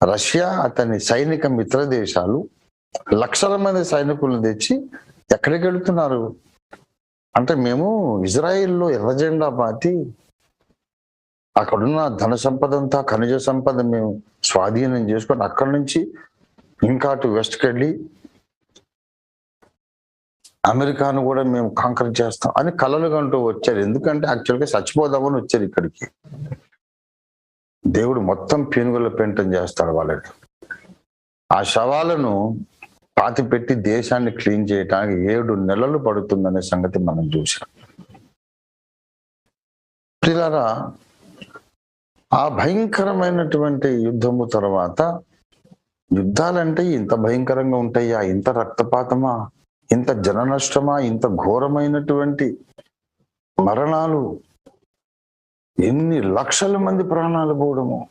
Russia అతని సైనిక మిత్ర దేశాలు లక్షల మంది సైనికులను తెచ్చి ఎక్కడికి వెళుతున్నారు? అంటే మేము ఇజ్రాయిల్లో ఎర్ర జెండా పాతి అక్కడున్న ధన సంపద అంతా ఖనిజ సంపద మేము స్వాధీనం చేసుకొని అక్కడి నుంచి ఇంకా అటు వెస్ట్కి వెళ్ళి అమెరికాను కూడా మేము కాంకర్ చేస్తాం అని కలలు కంటూ వచ్చారు. ఎందుకంటే యాక్చువల్గా చచ్చిపోదామని వచ్చారు ఇక్కడికి. దేవుడు మొత్తం పీనుగుల పెంటం చేస్తాడు వాళ్ళకి ఆ శవాలను పాతి పెట్టి దేశాన్ని క్లీన్ చేయడానికి ఏడు నెలలు పడుతుందనే సంగతి మనం చూసాం పిల్లరా ఆ భయంకరమైనటువంటి యుద్ధము తర్వాత యుద్ధాలంటే ఇంత భయంకరంగా ఉంటాయా? ఇంత రక్తపాతమా? ఇంత జన నష్టమా ఇంత ఘోరమైనటువంటి మరణాలు? ఎన్ని లక్షల మంది ప్రాణాలు పోవడము?